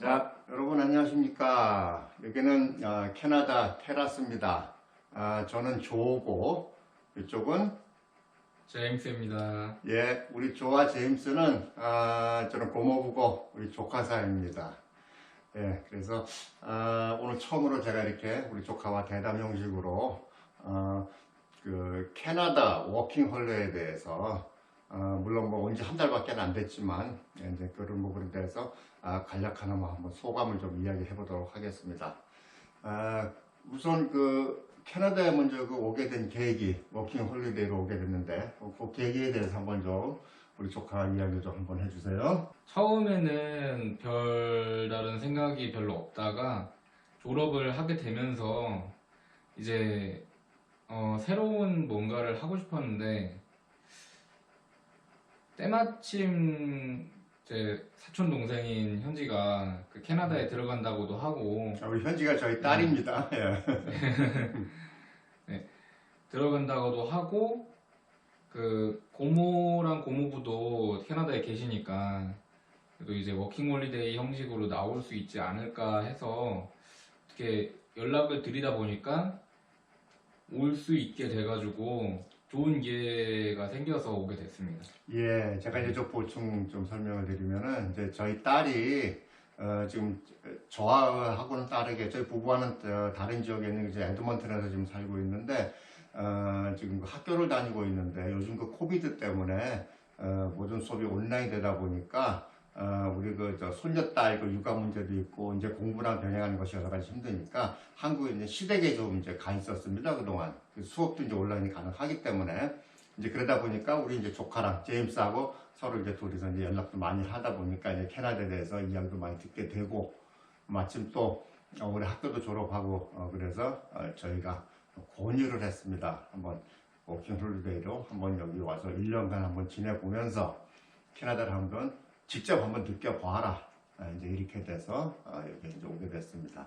자, 여러분 안녕하십니까. 여기는 어, 캐나다 테라스입니다. 아, 저는 조고, 이쪽은 제임스입니다. 예, 우리 조와 제임스는 아, 저는 고모부고 우리 조카 사이입니다. 예, 그래서 아, 오늘 처음으로 제가 이렇게 우리 조카와 대담 형식으로 어, 그 캐나다 워킹 홀리에 대해서 어, 물론 뭐 온 지 한 달밖에 안 됐지만 예, 이제 그런 부분에 대해서 아, 간략하나마 한번 소감을 좀 이야기해 보도록 하겠습니다. 아, 우선 그 캐나다에 먼저 그 오게 된 계획이 워킹 홀리데이로 오게 됐는데 그, 그 계기에 대해서 한번 좀 우리 조카 이야기 좀 한번 해주세요. 처음에는 별다른 생각이 별로 없다가 졸업을 하게 되면서 이제 어, 새로운 뭔가를 하고 싶었는데 때마침 제 사촌 동생인 현지가 그 캐나다에 들어간다고도 하고 자, 우리 현지가 저희 딸입니다. 예. 들어간다고도 하고 그 고모랑 고모부도 캐나다에 계시니까 그래도 이제 워킹홀리데이 형식으로 나올 수 있지 않을까 해서 어떻게 연락을 드리다 보니까 올 수 있게 돼가지고 좋은 기회가 생겨서 오게 됐습니다. 예, 제가 이제 좀 보충 좀 설명을 드리면은 이제 저희 딸이 어, 지금 저하고는 다르게 저희 부부와는 어, 다른 지역에 있는 이제 에드먼튼에서 지금 살고 있는데 어, 지금 그 학교를 다니고 있는데 요즘 그 코비드 때문에 어, 모든 수업이 온라인 되다 보니까 어, 우리 그저 손녀딸 그 육아 문제도 있고 이제 공부랑 병행하는 것이 여러 가지 힘드니까 한국에 이제 시댁에 좀 이제 가 있었습니다 그동안 그 수업도 이제 온라인이 가능하기 때문에 이제 그러다 보니까 우리 이제 조카랑 제임스하고 서로 이제 둘이서 이제 연락도 많이 하다 보니까 이제 캐나다에 대해서 이야기도 많이 듣게 되고 마침 또 어, 올해 학교도 졸업하고 어, 그래서 어, 저희가 권유를 했습니다. 한번 워킹 홀리데이로 한번 여기 와서 1년간 한번 지내보면서 캐나다를 한번 직접 한번 느껴봐라. 아, 이제 이렇게 돼서 아, 여기 이제 오게 됐습니다.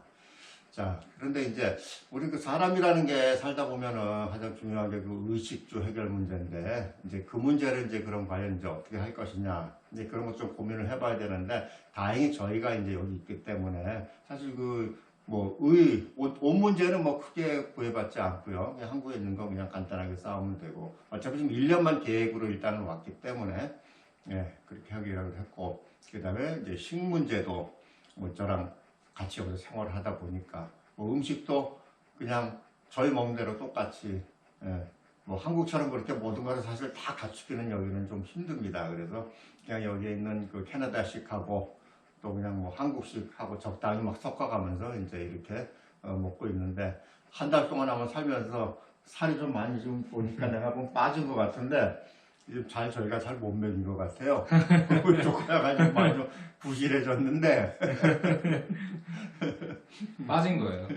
자, 그런데 이제 우리 그 사람이라는 게 살다 보면은 가장 중요한 게 그 의식주 해결 문제인데 이제 그 문제를 이제 그럼 과연 이제 어떻게 할 것이냐 이제 그런 것 좀 고민을 해봐야 되는데 다행히 저희가 이제 여기 있기 때문에 사실 그 뭐의 옷, 옷 문제는 뭐 크게 구애받지 않고요. 한국에 있는 거 그냥 간단하게 싸우면 되고 어차피 지금 1년만 계획으로 일단은 왔기 때문에 예, 그렇게 하기로 했고 그 다음에 이제 식 문제도 뭐 저랑 같이 여기서 생활을 하다 보니까 뭐 음식도 그냥 저희 먹는 대로 똑같이 예, 뭐 한국처럼 그렇게 모든 것을 사실 다 갖추기는 여기는 좀 힘듭니다. 그래서 그냥 여기에 있는 그 캐나다식하고 또 그냥 뭐 한국식하고 적당히 막 섞어가면서 이제 이렇게 어, 먹고 있는데 한 달 동안 한번 살면서 살이 좀 많이 좀 보니까 내가 한번 빠진 것 같은데 이제 잘 저희가 잘 못 먹인 것 같아요. 좀 많이 좀 부실해졌는데 빠진 거예요.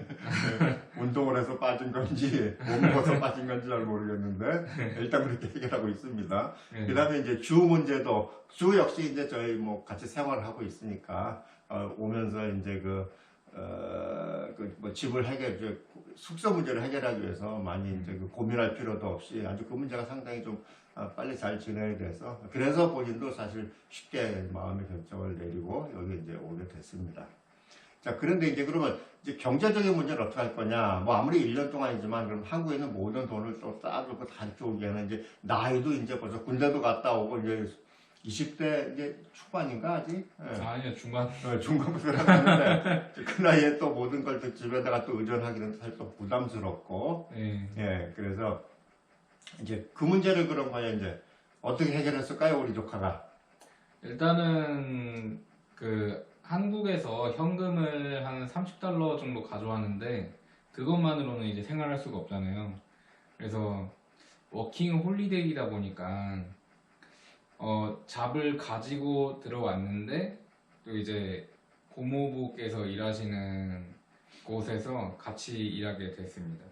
운동을 해서 빠진 건지 못 먹어서 빠진 건지 잘 모르겠는데 일단 그렇게 해결하고 있습니다. 네. 그다음에 이제 주 문제도 주 역시 이제 저희 뭐 같이 생활을 하고 있으니까 어, 오면서 이제 그 어, 그 뭐 집을 해결 이제 숙소 문제를 해결하기 위해서 많이 이제 그 고민할 필요도 없이 아주 그 문제가 상당히 좀 어, 빨리 잘 진행이 돼서 그래서 본인도 사실 쉽게 마음의 결정을 내리고 여기 이제 오게 됐습니다. 자 그런데 이제 그러면 이제 경제적인 문제는 어떻게 할 거냐 뭐 아무리 1년 동안이지만 그럼 한국에 있는 모든 돈을 또 쌓아두고 오기에는 이제 나이도 이제 벌써 군대도 갔다 오고 이제 20대 이제 초반인가 아직 예. 아니요 중간 어, 중간부터 들어갔는데 그 나이에 또 모든 걸 또 집에다가 또 의존하기는 사실 또 부담스럽고 네. 예 그래서 이제 그 문제를 그럼 과연 이제 어떻게 해결했을까요 우리 조카가 일단은 그 한국에서 현금을 한 30달러 정도 가져왔는데 그것만으로는 이제 생활할 수가 없잖아요. 그래서 워킹 홀리데이다 보니까 어 잡을 가지고 들어왔는데 또 이제 고모부께서 일하시는 곳에서 같이 일하게 됐습니다.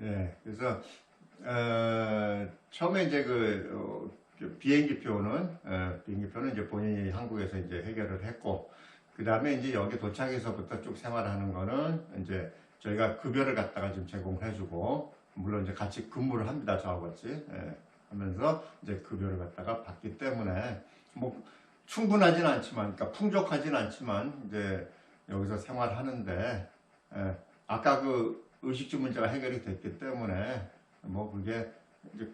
예 그래서 어, 처음에 이제 그, 어, 그 비행기 표는 어, 비행기 표는 이제 본인이 한국에서 이제 해결을 했고 그 다음에 이제 여기 도착해서부터 쭉 생활하는 거는 이제 저희가 급여를 갖다가 지금 제공을 해주고 물론 이제 같이 근무를 합니다 저하고 같이. 예, 하면서 이제 급여를 갖다가 받기 때문에 뭐 충분하진 않지만, 그러니까 풍족하진 않지만 이제 여기서 생활하는데 예, 아까 그 의식주 문제가 해결이 됐기 때문에 뭐 그게 이제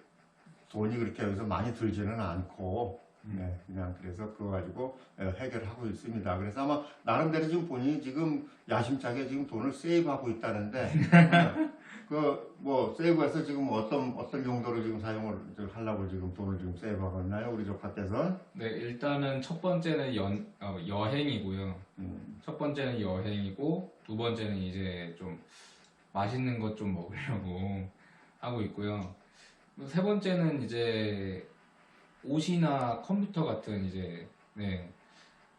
돈이 그렇게 여기서 많이 들지는 않고 네, 그냥 그래서 그거 가지고 예, 해결하고 있습니다. 그래서 아마 나름대로 지금 본인이 지금 야심차게 지금 돈을 세이브하고 있다는데 그 뭐 세이브해서 지금 어떤 어떤 용도로 지금 사용을 하려고 지금 돈을 지금 세이브하고 있나요? 우리 조카께서 네, 일단은 첫 번째는 연, 어, 여행이고요. 음, 첫 번째는 여행이고, 두 번째는 이제 좀 맛있는 것 좀 먹으려고 하고 있고요. 세 번째는 이제 옷이나 컴퓨터 같은 이제, 네,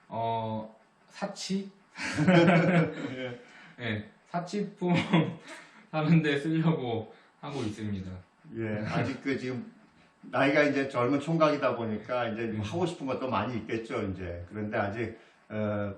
어, 사치? 네, 사치품 사는데 쓰려고 하고 있습니다. 예, 아직 그 지금 나이가 이제 젊은 총각이다 보니까 이제 뭐 하고 싶은 것도 많이 있겠죠, 이제. 그런데 아직 어,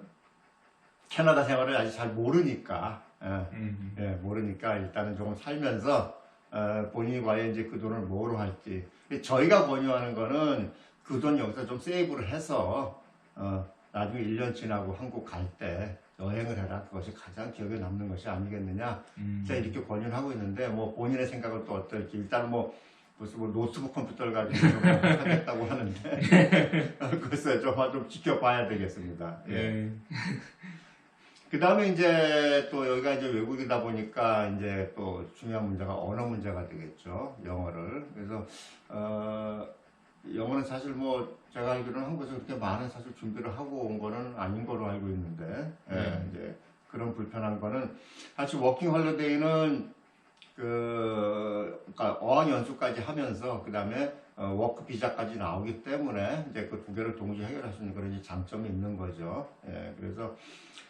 캐나다 생활을 아직 잘 모르니까, 예, 음, 예, 모르니까 일단은 조금 살면서 어, 본인이 과연 이제 그 돈을 뭐로 할지. 저희가 권유하는 거는 그 돈 여기서 좀 세이브를 해서 어, 나중에 1년 지나고 한국 갈 때 여행을 해라. 그것이 가장 기억에 남는 것이 아니겠느냐. 음. 제가 이렇게 권유를 하고 있는데 뭐 본인의 생각은 또 어떨지 일단 뭐 무슨 뭐 노트북 컴퓨터를 가지고 좀 하겠다고 하는데 글쎄 좀, 좀 지켜봐야 되겠습니다. 예. 네. 그 다음에 이제 또 여기가 이제 외국이다 보니까 이제 또 중요한 문제가 언어 문제가 되겠죠. 영어를. 그래서, 어, 영어는 사실 뭐 제가 알기로는 한국에서 그렇게 많은 사실 준비를 하고 온 거는 아닌 걸로 알고 있는데, 예, 네. 이제 그런 불편한 거는 사실 워킹 홀리데이는 그, 그러니까 어학 연수까지 하면서 그 다음에 어, 워크 비자까지 나오기 때문에 이제 그 두 개를 동시에 해결할 수 있는 그런 장점이 있는 거죠. 예, 그래서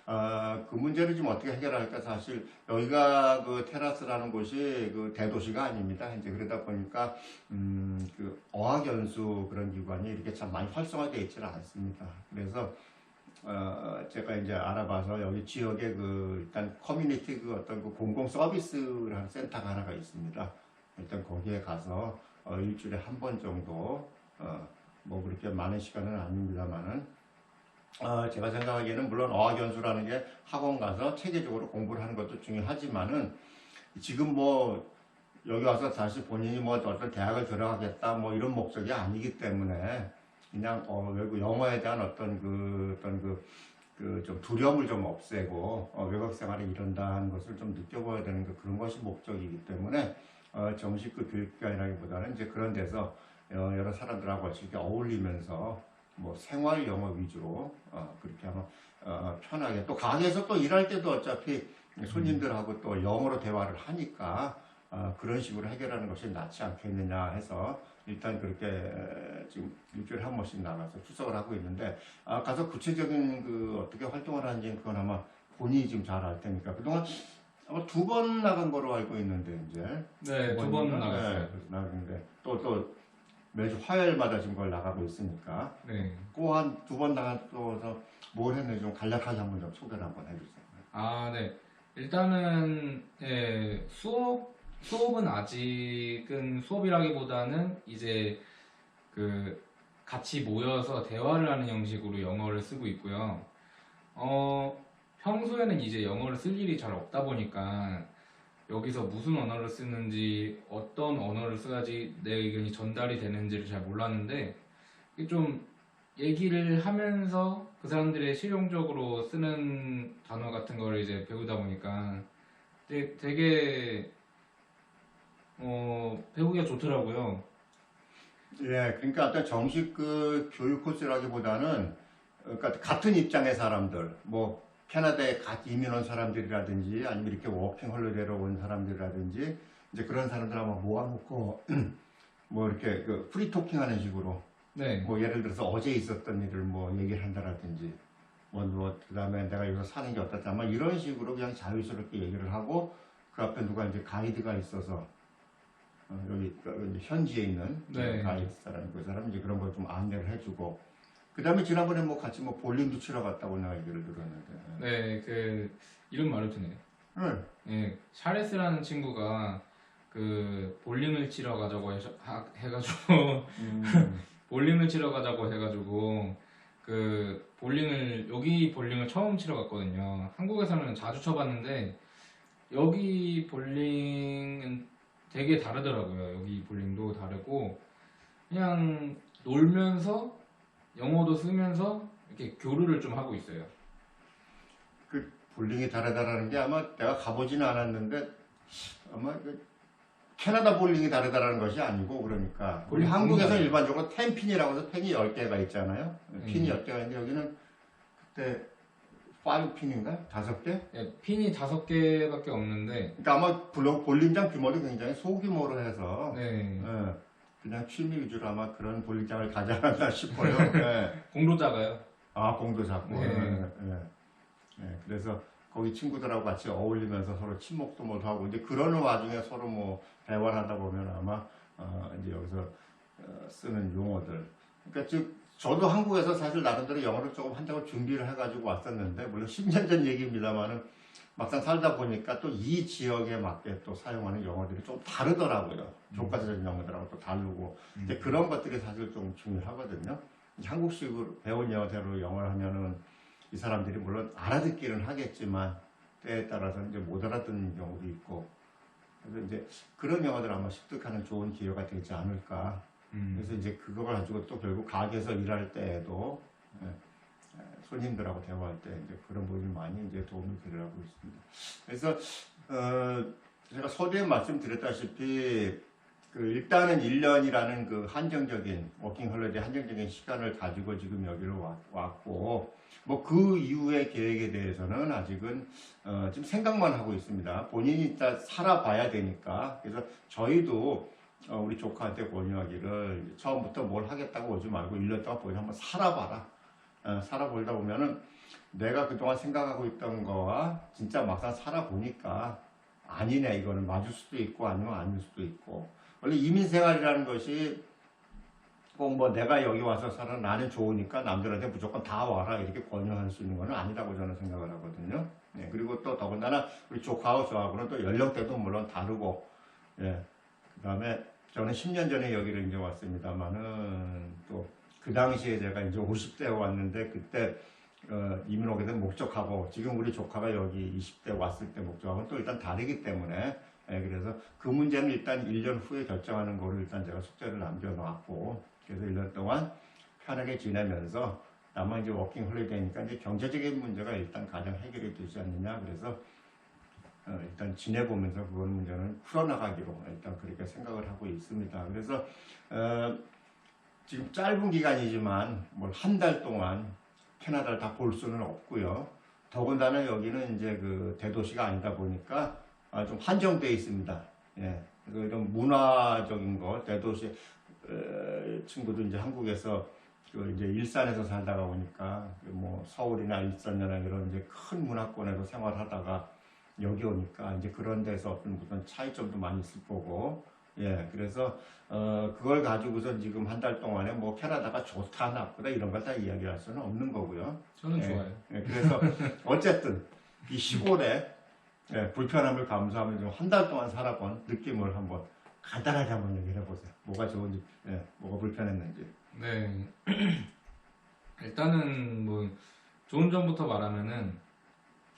어, 그 문제를 지금 어떻게 해결할까 사실 여기가 그 테라스라는 곳이 그 대도시가 아닙니다. 이제 그러다 보니까 음, 그 어학연수 그런 기관이 이렇게 참 많이 활성화되어 있지는 않습니다. 그래서 어, 제가 이제 알아봐서 여기 지역에 그 일단 커뮤니티 그 어떤 그 공공 서비스라는 센터가 하나가 있습니다. 일단 거기에 가서 어, 일주일에 한 번 정도 어, 뭐 그렇게 많은 시간은 아닙니다만은 어, 제가 생각하기에는 물론 어학연수라는 게 학원 가서 체계적으로 공부를 하는 것도 중요하지만은 지금 뭐 여기 와서 다시 본인이 뭐 어떤 대학을 들어가겠다 뭐 이런 목적이 아니기 때문에 그냥 어, 외국 영어에 대한 어떤 그 어떤 그 그좀 두려움을 좀 없애고 어, 외국 생활에 이런다는 것을 좀 느껴봐야 되는 그 그런 것이 목적이기 때문에 어, 정식 그 교육기관이라기보다는 이제 그런 데서 어, 여러 사람들하고 이렇게 어울리면서 뭐 생활 영어 위주로 어, 그렇게 하면 어, 편하게 또 가게에서 또 일할 때도 어차피 손님들하고 또 영어로 대화를 하니까 어, 그런 식으로 해결하는 것이 낫지 않겠느냐 해서 일단 그렇게 에, 지금 일주일에 한 번씩 나가서 출석을 하고 있는데 아, 가서 구체적인 그 어떻게 활동을 하는지 그건 아마 본인이 지금 잘 알 테니까. 그동안 아마 두 번 나간 거로 알고 있는데 이제 네, 두 번? 나갔어요. 네, 나갔는데 또 또 매주 화요일마다 지금 그걸 나가고 있으니까 네. 그한두 번 나가서 뭘 했는지 좀 간략하게 한번 좀 소개를 한번 해주세요. 아, 네. 일단은 예, 수업 수업은 아직은 수업이라기보다는 이제 그 같이 모여서 대화를 하는 형식으로 영어를 쓰고 있고요. 어, 평소에는 이제 영어를 쓸 일이 잘 없다 보니까 여기서 무슨 언어를 쓰는지 어떤 언어를 써야지 내 의견이 전달이 되는지를 잘 몰랐는데 좀 얘기를 하면서 그 사람들의 실용적으로 쓰는 단어 같은 거를 이제 배우다 보니까 되게, 되게 어, 배우기가 좋더라고요. 예, 그러니까 어떤 정식 그 교육 코스라기보다는 그러니까 같은 입장의 사람들, 뭐 캐나다에 갓 이민 온 사람들이라든지 아니면 이렇게 워킹 홀리데이로 온 사람들이라든지 이제 그런 사람들 한번 모아놓고 뭐 이렇게 그 프리 토킹 하는 식으로 네, 뭐 예를 들어서 어제 있었던 일을 뭐 얘기를 한다라든지 뭐, 뭐 그다음에 내가 여기서 사는 게 어떻다 막 이런 식으로 그냥 자유스럽게 얘기를 하고 그 앞에 누가 이제 가이드가 있어서 어, 여기 그 현지에 있는 네. 가이드 사람 그 사람 이제 그런 걸 좀 안내를 해주고 그 다음에 지난번에 뭐 같이 뭐 볼링도 치러 갔다고 내가 얘기를 들었는데 네, 그 이름 말해도 되네요. 응. 예, 샤레스라는 친구가 그 볼링을 치러 가자고 해서- 하- 해가지고 음, 볼링을 치러 가자고 해가지고 그 볼링을 여기 볼링을 처음 치러 갔거든요. 한국에서는 자주 쳐봤는데 여기 볼링은 되게 다르더라고요. 여기 볼링도 다르고 그냥 놀면서 영어도 쓰면서 이렇게 교류를 좀 하고 있어요. 그 볼링이 다르다라는 게 아마 내가 가보지는 않았는데 아마 그 캐나다 볼링이 다르다라는 것이 아니고 그러니까 우리 한국에서 일반적으로 10핀이라고 해서 핀이 10개가 있잖아요. 핀이 음. 10개가 있는데 여기는 그때 5핀인가? 5개? 예, 핀이 다섯 개밖에 없는데 그러니까 아마 블록 볼링장 규모도 굉장히 소규모로 해서 네, 예, 그냥 취미 위주로 아마 그런 볼링장을 가지 않았나 싶어요. 예. 공도 작아요. 아, 공도 작고. 네. 예, 예. 예, 그래서 거기 친구들하고 같이 어울리면서 서로 친목도 못 하고, 근데 그러는 와중에 서로 뭐 대화를 하다 보면 아마, 어, 이제 여기서 어, 쓰는 용어들. 그러니까 즉, 저도 한국에서 사실 나름대로 영어를 조금 한다고 준비를 해가지고 왔었는데, 물론 10년 전 얘기입니다만은 막상 살다 보니까 또 이 지역에 맞게 또 사용하는 영어들이 좀 다르더라고요. 교과서적 영어들하고 또 다르고. 근데 그런 것들이 사실 좀 중요하거든요. 한국식으로 배운 영어대로 영어를 하면은 이 사람들이 물론 알아듣기는 하겠지만 때에 따라서 이제 못 알아듣는 경우도 있고 그래서 이제 그런 영어들 아마 습득하는 좋은 기회가 되지 않을까 음. 그래서 이제 그걸 가지고 또 결국 가게에서 일할 때에도 예, 예, 손님들하고 대화할 때 이제 그런 부분이 많이 이제 도움이 되려고 있습니다. 그래서 어, 제가 서두에 말씀드렸다시피 그 일단은 1년이라는 그 한정적인 워킹 홀리데이 한정적인 시간을 가지고 지금 여기로 왔- 왔고 뭐 그 이후의 계획에 대해서는 아직은 어, 지금 생각만 하고 있습니다. 본인이 일단 살아봐야 되니까 그래서 저희도 어, 우리 조카한테 권유하기를 처음부터 뭘 하겠다고 오지 말고 1년 동안 보이 한번 살아봐라. 어, 살아보다 보면은 내가 그동안 생각하고 있던 거와 진짜 막상 살아보니까 아니네 이거는 맞을 수도 있고 아니면 아닐 수도 있고 원래 이민 생활이라는 것이 꼭 뭐 내가 여기 와서 살아 나는 좋으니까 남들한테 무조건 다 와라 이렇게 권유할 수 있는 건 아니라고 저는 생각을 하거든요. 네, 그리고 또 더군다나 우리 조카하고 저하고는 또 연령대도 물론 다르고 예. 그 다음에 저는 10년 전에 여기를 이제 왔습니다만은 또 그 당시에 제가 이제 50대에 왔는데 그때 어, 이민 오게 된 목적하고 지금 우리 조카가 여기 20대 왔을 때 목적하고는 또 일단 다르기 때문에 예, 그래서 그 문제는 일단 1년 후에 결정하는 거를 일단 제가 숙제를 남겨놓았고 그래서 1년 동안 편하게 지내면서 다만 이제 워킹 홀리데이니까 이제 경제적인 문제가 일단 가장 해결이 되지 않느냐 그래서 어, 일단 지내보면서 그건 문제는 풀어나가기로 일단 그렇게 생각을 하고 있습니다. 그래서 어, 지금 짧은 기간이지만 뭘 한 달 동안 캐나다를 다 볼 수는 없고요. 더군다나 여기는 이제 그 대도시가 아니다 보니까 아, 좀 한정되어 있습니다. 예. 이런 문화적인 거, 대도시 어, 친구도 이제 한국에서 그 이제 일산에서 살다가 오니까 그뭐 서울이나 일산이나 이런 이제 큰 문화권에서 생활하다가 여기 오니까 이제 그런 데서 어떤 차이점도 많이 있을 거고 예 그래서 어 그걸 가지고서 지금 한 달 동안에 뭐 캐나다가 좋다 나쁘다 이런 걸 다 이야기할 수는 없는 거고요. 저는 예. 좋아요. 예, 그래서 어쨌든 이 시골에 예, 불편함을 감수하면서 한 달 동안 살아본 느낌을 한번 간단하게 한번 얘기해 보세요. 뭐가 좋은지, 예, 뭐가 불편했는지. 네. 일단은 뭐 좋은 점부터 말하면은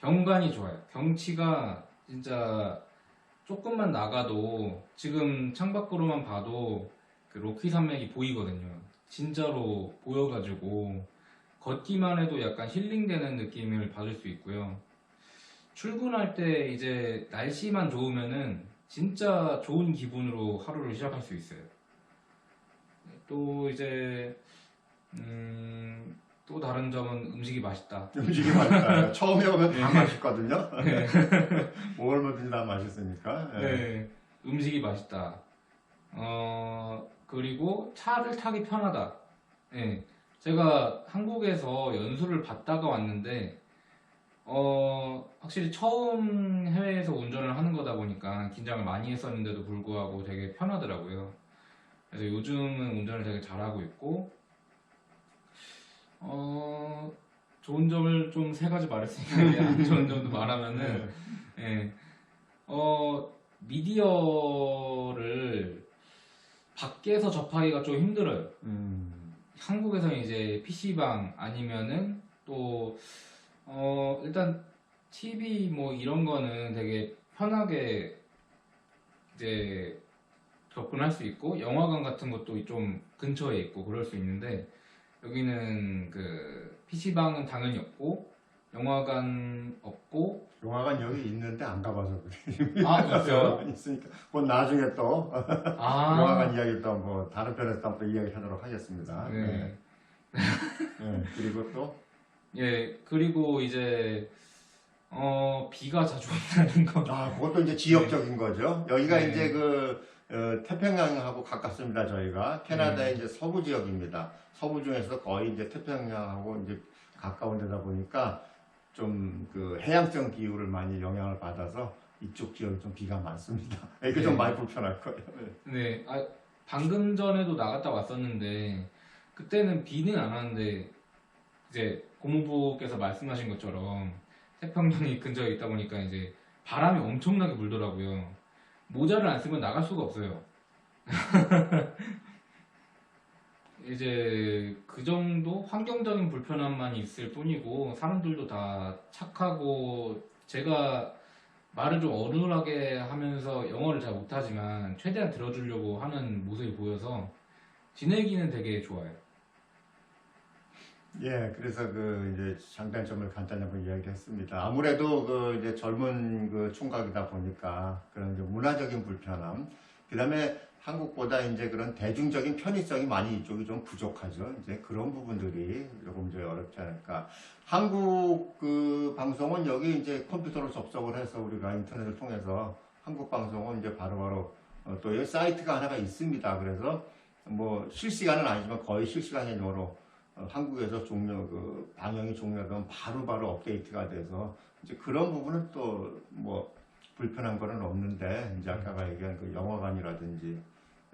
경관이 좋아요. 경치가 진짜 조금만 나가도 지금 창밖으로만 봐도 그 로키 산맥이 보이거든요. 진짜로 보여가지고 걷기만 해도 약간 힐링되는 느낌을 받을 수 있고요. 출근할 때 이제 날씨만 좋으면은 진짜 좋은 기분으로 하루를 시작할 수 있어요. 또 이제 음, 또 다른 점은 음식이 맛있다. 음식이 맛있다. 처음에 오면 다 네. 맛있거든요. 뭘 먹든지 다 맛있으니까. 예. 네, 음식이 맛있다. 어, 그리고 차를 타기 편하다. 네, 제가 한국에서 연수를 받다가 왔는데, 어, 확실히 처음 해외에서 운전을 하는 거다 보니까 긴장을 많이 했었는데도 불구하고 되게 편하더라고요. 그래서 요즘은 운전을 되게 잘하고 있고, 어, 좋은 점을 좀 세 가지 말했으니까 안 좋은 점도 말하면은, 예. 어, 미디어를 밖에서 접하기가 좀 힘들어요. 음, 한국에서는 이제 PC방 아니면은 또, 어, 일단 TV 뭐 이런 거는 되게 편하게 이제 접근할 수 있고, 영화관 같은 것도 좀 근처에 있고 그럴 수 있는데, 여기는 그 PC방은 당연히 없고, 영화관 없고, 영화관 여기 있는데 안 가봐서 그래. 아, 있어요? 있으니까 뭐 나중에 또 아, 영화관 이야기 또 뭐 다른 편에서 또 이야기 하도록 하겠습니다. 네. 네. 네. 그리고 또 예, 그리고 이제, 어, 비가 자주 온다는 거. 아, 그것도 이제 지역적인 거죠. 여기가 네. 이제 그 어, 태평양하고 가깝습니다. 저희가 캐나다의 네. 이제 서부 지역입니다. 서부 중에서 거의 이제 태평양하고 이제 가까운 데다 보니까 좀 그 해양성 기후를 많이 영향을 받아서 이쪽 지역이 좀 비가 많습니다. 이게 좀 네. 많이 불편할 거예요. 네, 아, 방금 전에도 나갔다 왔었는데, 그때는 비는 안 왔는데, 이제 고모부께서 말씀하신 것처럼 태평양이 근처에 있다 보니까 이제 바람이 엄청나게 불더라고요. 모자를 안 쓰면 나갈 수가 없어요. 이제 그 정도 환경적인 불편함만 있을 뿐이고 사람들도 다 착하고 제가 말을 좀 어눌하게 하면서 영어를 잘 못하지만 최대한 들어주려고 하는 모습이 보여서 지내기는 되게 좋아요. 예, 그래서 그 이제 장단점을 간단히 한번 이야기했습니다. 아무래도 그 이제 젊은 그 총각이다 보니까 그런 이제 문화적인 불편함, 그 다음에 한국보다 이제 그런 대중적인 편의성이 많이 이쪽이 좀 부족하죠. 이제 그런 부분들이 조금 이제 어렵지 않을까. 한국 그 방송은 여기 이제 컴퓨터로 접속을 해서 우리가 인터넷을 통해서 한국 방송은 이제 바로바로 어, 또 여기 사이트가 하나가 있습니다. 그래서 뭐 실시간은 아니지만 거의 실시간으로 어, 한국에서 종료 그 방영이 종료되면 바로 바로 업데이트가 돼서 이제 그런 부분은 또 뭐 불편한 거는 없는데 이제 아까 얘기한 그 영화관이라든지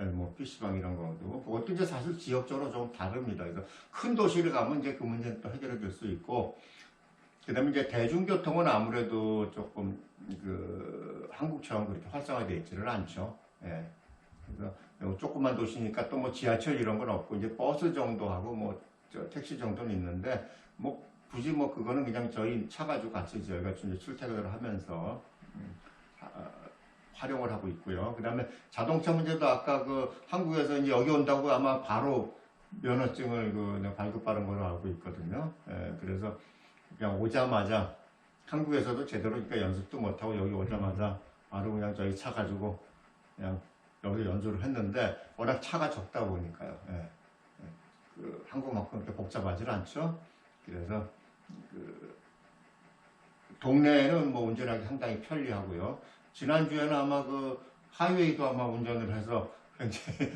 예, 뭐 PC방 이런 것도 그것도 이제 사실 지역적으로 좀 다릅니다. 그래서 큰 도시를 가면 이제 그 문제는 또 해결이 될 수 있고 그다음에 이제 대중교통은 아무래도 조금 그 한국처럼 그렇게 활성화되어 있지는 않죠. 예. 그래서 요 조그만 도시니까 또 뭐 지하철 이런 건 없고 이제 버스 정도 하고 뭐 저 택시 정도는 있는데 뭐 굳이 뭐 그거는 그냥 저희 차 가지고 같이 저희가 출퇴근을 하면서 음, 아, 활용을 하고 있고요. 그 다음에 자동차 문제도 아까 그 한국에서 이제 여기 온다고 아마 바로 면허증을 그 발급받은 걸로 알고 있거든요. 예, 그래서 그냥 오자마자 한국에서도 제대로 그러니까 연습도 못하고 여기 오자마자 바로 그냥 저희 차 가지고 그냥 여기 연주를 했는데 워낙 차가 적다 보니까요. 예. 예. 그 한국만큼 그렇게 복잡하지 않죠. 그래서 그 동네에는 뭐 운전하기 상당히 편리하고요. 지난주에는 아마 그 하이웨이도 아마 운전을 해서 굉장히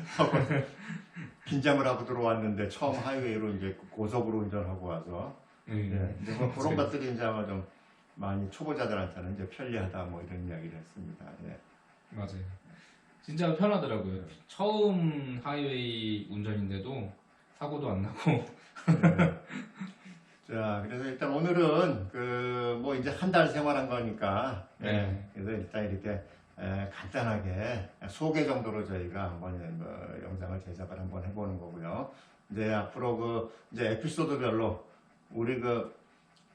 긴장을 하고 들어왔는데 처음 하이웨이로 이제 고속으로 운전하고 와서 네. 예, 이제 뭐 그런 것들이 이제 아마 좀 많이 초보자들한테는 이제 편리하다 뭐 이런 이야기를 했습니다. 예. 맞아요. 진짜 편하더라고요. 처음 하이웨이 운전인데도 사고도 안 나고. 네. 자, 그래서 일단 오늘은 그 뭐 이제 한 달 생활한 거니까 예, 네. 그래서 일단 이렇게 에, 간단하게 소개 정도로 저희가 한번 뭐 영상을 제작을 한번 해보는 거고요. 이제 앞으로 그 이제 에피소드별로 우리 그,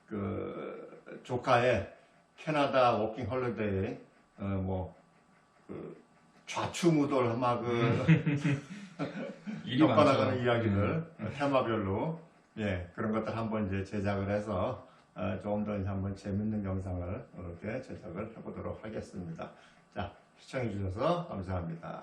그 조카의 캐나다 워킹 홀리데이 어 뭐그 좌충우돌 아마 그 일이 겪어나가는 많죠. 이야기들 테마별로 예 그런 것들 한번 이제 제작을 해서 어, 조금 더 이제 한번 재밌는 영상을 이렇게 제작을 해보도록 하겠습니다. 자 시청해 주셔서 감사합니다.